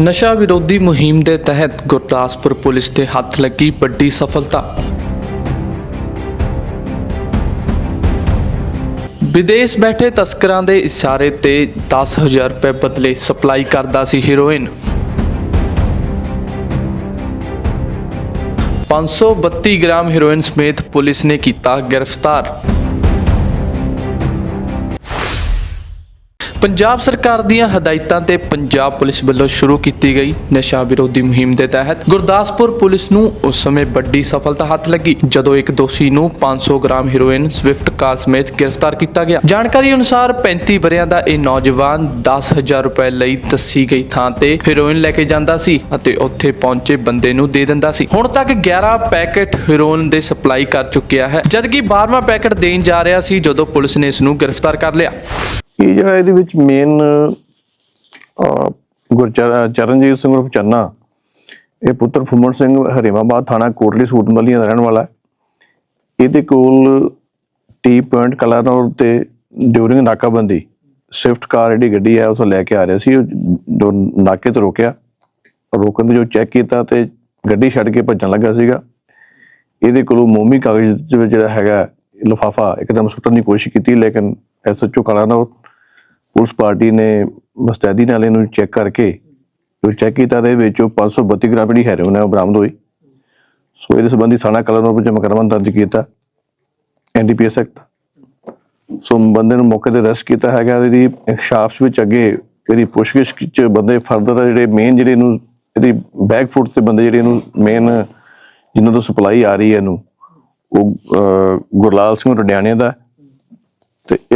ਨਸ਼ਾ ਵਿਰੋਧੀ ਮੁਹਿੰਮ ਦੇ ਤਹਿਤ ਗੁਰਦਾਸਪੁਰ ਪੁਲਿਸ ਦੇ ਹੱਥ ਲੱਗੀ ਵੱਡੀ ਸਫਲਤਾ। ਵਿਦੇਸ਼ ਬੈਠੇ ਤਸਕਰਾਂ ਦੇ ਇਸ਼ਾਰੇ ਤੇ 10000 ਰੁਪਏ ਬਦਲੇ ਸਪਲਾਈ ਕਰਦਾ ਸੀ ਹੀਰੋਇਨ। 532 ਗ੍ਰਾਮ ਹੀਰੋਇਨ ਸਮੇਤ ਪੁਲਿਸ ਨੇ ਕੀਤਾ ਗ੍ਰਿਫਤਾਰ। ਪੰਜਾਬ ਸਰਕਾਰ ਦੀਆਂ ਹਦਾਇਤਾਂ ਤੇ ਪੰਜਾਬ ਪੁਲਿਸ ਵੱਲੋਂ ਸ਼ੁਰੂ ਕੀਤੀ ਗਈ ਨਸ਼ਾ ਵਿਰੋਧੀ ਮੁਹਿੰਮ ਦੇ ਤਹਿਤ। ਗੁਰਦਾਸਪੁਰ ਪੁਲਿਸ ਨੂੰ ਉਸ ਸਮੇਂ ਵੱਡੀ ਸਫਲਤਾ ਹੱਥ ਲੱਗੀ, ਜਦੋਂ ਇੱਕ ਦੋਸ਼ੀ ਨੂੰ 500 ਗ੍ਰਾਮ ਹੀਰੋਇਨ ਸਵਿਫਟ ਕਾਰ ਸਮੇਤ ਗ੍ਰਿਫਤਾਰ ਕੀਤਾ ਗਿਆ। ਜਾਣਕਾਰੀ ਅਨੁਸਾਰ 35 ਵਰਿਆਂ ਦਾ ਇਹ ਨੌਜਵਾਨ 10000 ਰੁਪਏ ਲਈ ਦੱਸੀ ਗਈ ਥਾਂ ਤੇ ਹੀਰੋਇਨ ਲੈ ਕੇ ਜਾਂਦਾ ਸੀ ਅਤੇ ਉੱਥੇ ਪਹੁੰਚੇ ਬੰਦੇ ਨੂੰ ਦੇ ਦਿੰਦਾ ਸੀ। ਹੁਣ ਤੱਕ 11 ਪੈਕੇਟ ਹੀਰੋਇਨ ਦੇ ਸਪਲਾਈ ਕਰ ਚੁੱਕਿਆ ਹੈ, ਜਦਕਿ 12ਵਾਂ ਪੈਕੇਟ ਦੇਣ ਜਾ ਰਿਹਾ ਸੀ, ਜਦੋਂ ਪੁਲਿਸ ਨੇ ਇਸ ਨੂੰ ਗ੍ਰਿਫਤਾਰ ਕਰ ਲਿਆ। ਇਹ ਜਿਹੜਾ ਇਹਦੇ ਵਿੱਚ ਮੇਨ ਗੁਰਚਰਨ ਚਰਨਜੀਤ ਸਿੰਘ ਉਰਫ ਚੰਨਾ, ਇਹ ਪੁੱਤਰ ਫੁੰਮਣ ਸਿੰਘ ਹਰੀਮਾਬਾਦ ਥਾਣਾ ਕੋਟਲੀ ਸੂਟ ਮਲੀਆਂ ਦਾ ਰਹਿਣ ਵਾਲਾ ਹੈ। ਇਹਦੇ ਕੋਲ ਟੀ ਪੁਆਇੰਟ ਕਲਾਨੌਰ ਤੇ ਡਿਊਰਿੰਗ ਨਾਕਾਬੰਦੀ, ਸਵਿਫਟ ਕਾਰ ਜਿਹੜੀ ਗੱਡੀ ਹੈ ਉਸ ਲੈ ਕੇ ਆ ਰਿਹਾ ਸੀ, ਉਹ ਜੋ ਨਾਕੇ ਤੇ ਰੋਕਿਆ। ਰੋਕਣ ਦੇ ਜੋ ਚੈੱਕ ਕੀਤਾ ਤੇ ਗੱਡੀ ਛੱਡ ਕੇ ਭੱਜਣ ਲੱਗਾ ਸੀਗਾ। ਇਹਦੇ ਕੋਲੋਂ ਮੋਮੀ ਕਾਗਜ਼ ਦੇ ਜਿਹੜਾ ਹੈਗਾ, ਲਿਫਾਫਾ ਇੱਕਦਮ ਸੁੱਟਣ ਦੀ ਕੋਸ਼ਿਸ਼ ਕੀਤੀ, ਲੇਕਿਨ ਐਸਐਚਓ ਕਲਾਨੌਰ ਪੁਲਿਸ ਪਾਰਟੀ ਨੇ ਮੁਸਤੈਦੀ ਨਾਲ ਇਹਨੂੰ ਚੈੱਕ ਕਰਕੇ ਜੋ ਚੈੱਕ ਕੀਤਾ ਤੇ ਵਿੱਚੋਂ 532 ਗ੍ਰਾਮ ਜਿਹੜੀ ਹੈਰੋਇਨ ਹੈ ਉਹ ਬਰਾਮਦ ਹੋਈ। ਸੋ ਇਹਦੇ ਸੰਬੰਧੀ ਥਾਣਾ ਕਲਰ ਵਿੱਚ ਮੁਕੱਦਮਾ ਦਰਜ ਕੀਤਾ। ਐਨਡੀਪੀਐਸ ਐਕਟ ਸੋ ਬੰਦੇ ਨੂੰ ਮੌਕੇ ਤੇ ਅਰੈਸਟ ਕੀਤਾ ਹੈਗਾ ਇਹਦੀ ਇਨਕਸ਼ਾਫ ਵਿੱਚ ਅੱਗੇ ਇਹਦੀ ਪੁੱਛਗਿੱਛ ਚ ਬੰਦੇ ਫਰਦਰ ਜਿਹੜੇ ਮੇਨ ਜਿਹੜੇ ਇਹਨੂੰ ਇਹਦੀ ਬੈਕ ਫੁੱਟ ਤੇ ਬੰਦੇ ਜਿਹੜੇ ਇਹਨੂੰ ਮੇਨ ਜਿਨ੍ਹਾਂ ਤੋਂ ਸਪਲਾਈ ਆ ਰਹੀ ਹੈ ਇਹਨੂੰ, ਉਹ ਗੁਰਲਾਲ ਸਿੰਘ ਰਡਿਆਣੇ ਦਾ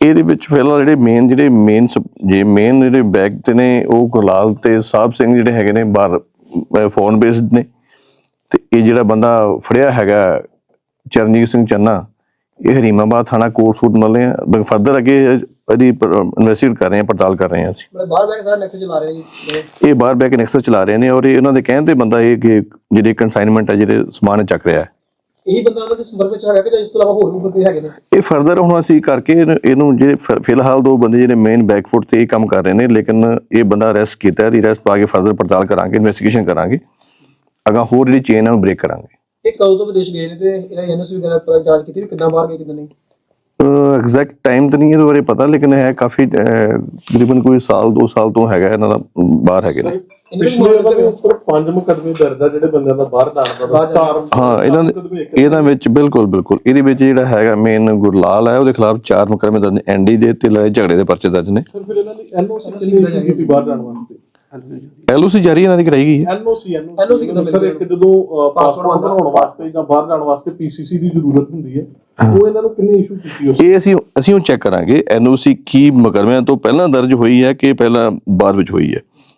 ਇਹਦੇ ਵਿੱਚ ਫਿਲਹਾਲ ਜਿਹੜੇ ਮੇਨ ਜਿਹੜੇ ਮੇਨ ਜੇ ਮੇਨ ਜਿਹੜੇ ਬੈਗ ਤੇ ਨੇ ਉਹ ਗੁਰਲਾਲ ਤੇ ਸਾਹਿਬ ਸਿੰਘ ਜਿਹੜੇ ਹੈਗੇ ਨੇ ਬਾਹਰ ਫੋਨ ਬੇਸਡ ਨੇ। ਤੇ ਇਹ ਜਿਹੜਾ ਬੰਦਾ ਫੜਿਆ ਹੈਗਾ ਚਰਨਜੀਤ ਸਿੰਘ ਚੰਨਾ ਇਹ ਹਰੀਮਾਬਾਦ ਥਾਣਾ ਕੋਟ ਸੂਟ ਮਲੇ ਫਰਦਰ ਅੱਗੇ ਇਹਦੀ ਇਨਵੈਸਟੀਗੇਟ ਕਰ ਰਹੇ ਹਾਂ ਪੜਤਾਲ ਕਰ ਰਹੇ ਹਾਂ ਅਸੀਂ। ਮਤਲਬ ਬਾਹਰ ਬੈਠ ਕੇ ਸਾਰਾ ਨੈਕਸਟ ਚਲਾ ਰਹੇ ਜੀ ਇਹ ਬਾਹਰ ਬੈਕ ਨੈਕਸਸ ਚਲਾ ਰਹੇ ਨੇ ਔਰ ਇਹ ਉਹਨਾਂ ਦੇ ਕਹਿਣ ਤੇ ਬੰਦਾ ਇਹ ਕਿ ਜਿਹੜੇ ਕਨਸਾਈਨਮੈਂਟ ਹੈ ਜਿਹੜੇ ਸਮਾਨ ਚੱਕ ਰਿਹਾ ਹੈ। ਇਹੀ ਬੰਦਾ ਉਹਨਾਂ ਦੇ ਸੰਪਰਕ ਵਿੱਚ ਹੈਗਾ ਕਿ ਜਾਂ ਇਸ ਤੋਂ ਇਲਾਵਾ ਹੋਰ ਵੀ ਬੰਦੇ ਹੈਗੇ ਨੇ? ਇਹ ਫਰਦਰ ਹੁਣ ਅਸੀਂ ਕਰਕੇ ਇਹਨੂੰ- ਇਹਨੂੰ ਜਿਹੜੇ ਫਿ- ਫਿਲਹਾਲ ਦੋ ਬੰਦੇ ਜਿਹੜੇ ਮੇਨ ਬੈਕਫੁੱਟ ਤੇ ਇਹ ਕੰਮ ਕਰ ਰਹੇ ਨੇ ਲੇਕਿਨ ਇਹ ਬੰਦਾ ਅਰੈਸਟ ਕੀਤਾ ਹੈ ਦੀ ਅਰੈਸਟ ਪਾ ਕੇ ਫਰਦਰ ਪੜਤਾਲ ਕਰਾਂਗੇ ਇਨਵੈਸਟੀਗੇਸ਼ਨ ਕਰਾਂਗੇ। ਅਗਾ ਹੋਰ ਜਿਹੜੀ ਚੇਨ ਹੈ ਉਹਨੂੰ ਬ੍ਰੇਕ ਕਰਾਂਗੇ। ਇਹ ਕਦੋਂ ਤੋਂ ਵਿਦੇਸ਼ ਗਏ ਨੇ ਤੇ ਇਹਨਾਂ ਦੀ ਐਨਐਸਪੀ ਵਗੈਰਾ ਪਤਾ ਜਾਂਚ ਕੀਤੀ ਵੀ ਕਿੱਦਾਂ ਬਾਹਰ ਗਏ ਕਿੱਦਾਂ ਨਹੀਂ? ਐਗਜ਼ੈਕਟ ਟਾਈਮ ਤਾਂ ਨਹੀਂ ਇਹਦੇ ਬਾਰੇ ਪਤਾ ਲੇਕਿਨ ਹੈ ਕਾਫੀ ਅਹ, ਤਕਰੀਬਨ ਕੋਈ ਸਾਲ ਦੋ ਸਾਲ ਤੋਂ ਹੈਗਾ ਇਹਨਾਂ ਦਾ ਬਾਹਰ ਹੈਗੇ ਨੇ। ਪਿਛਲੇ ਮਤਲਬ ਦੇ ਉੱਪਰ ਪੰਜ ਮੁਕੱਦਮੇ ਦਰਜ ਆ ਜਿਹੜੇ ਬੰਦਿਆਂ ਦਾ ਬਾਹਰ ਜਾਣ ਦਾ ਚਾਰ ਹਾਂ ਇਹਨਾਂ ਮੁਕੱਦਮੇ ਦੇ ਇੱਕ- ਇਹਨਾਂ ਵਿੱਚ ਬਿਲਕੁਲ ਬਿਲਕੁਲ। ਇਹਦੇ ਵਿੱਚ ਜਿਹੜਾ ਹੈਗਾ ਮੇਨ ਗੁਰਲਾਲ ਹੈ ਉਹਦੇ ਖਿਲਾਫ ਚਾਰ ਮੁਕੱਦਮੇ ਦਰਜ ਨੇ। ਐਨਡੀ ਦੇ ਤੇ ਲੜਾਈ ਝਗੜੇ ਦੇ ਪਰਚੇ ਦਰਜ ਨੇ। ਸਰ ਫਿਰ ਇਹਨਾਂ ਦੀ ਐਨਓਸੀ ਕਿੰਨੀ ਇਸ਼ੂ ਕੀਤੀ ਬਾਹਰ ਜਾਣ ਵਾਸਤੇ? ਐਲਓਸੀ ਜਾਰੀ ਇਹਨਾਂ ਦੀ ਕਰਾਈ ਗਈ ਹੈ। ਐਨਓਸੀ NOC ਕਿੱਦਾਂ ਸਰ ਇੱਕ ਜਦੋਂ ਪਾਸਪੋਰਟ ਬਣਾਉਣ ਵਾਸਤੇ ਜਾਂ ਬਾਹਰ ਜਾਣ ਵਾਸਤੇ ਪੀਸੀਸੀ ਦੀ ਜ਼ਰੂਰਤ ਹੁੰਦੀ ਹੈ ਉਹ ਇਹਨਾਂ ਨੂੰ ਕਿੰਨੀ ਇਸ਼ੂ ਕੀਤੀ ਉਸ ਇਹ ਅਸੀਂ ਅਸੀਂ ਉਹ ਚੈੱਕ ਕਰਾਂਗੇ ਐਨਓਸੀ ਕੀ ਮੁਕੱਦਮਿਆਂ ਤੋਂ ਪਹਿਲਾਂ ਦਰਜ ਹੋਈ ਹੈ ਕਿ ਪਹਿਲਾਂ ਬਾਅਦ ਵਿੱਚ ਹੋਈ ਹੈ।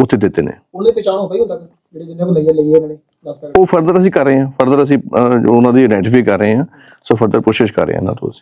ਉੱਥੇ ਦਿੱਤੇ ਨੇ। ਉਹਨੇ ਪਛਾਣ ਹੋ ਪਈ ਹੁਣ ਤੱਕ ਜਿਹੜੇ ਜਿੰਨੇ ਕੋ ਲਈਏ ਲਈਏ ਇਹਨਾਂ ਨੇ 10 ਪੈਕਟ ਉਹ ਫਰਦਰ ਅਸੀਂ ਕਰ ਰਹੇ ਹਾਂ ਫਰਦਰ ਅਸੀਂ ਅਹ, ਜੋ ਉਹਨਾਂ ਦੀ ਆਇਡੈਂਟੀਫਾਈ ਕਰ ਰਹੇ ਹਾਂ ਸੋ ਫਰਦਰ ਕੋਸ਼ਿਸ਼ ਕਰ ਰਹੇ ਹਾਂ ਇਹਨਾਂ ਤੋਂ ਅਸੀਂ।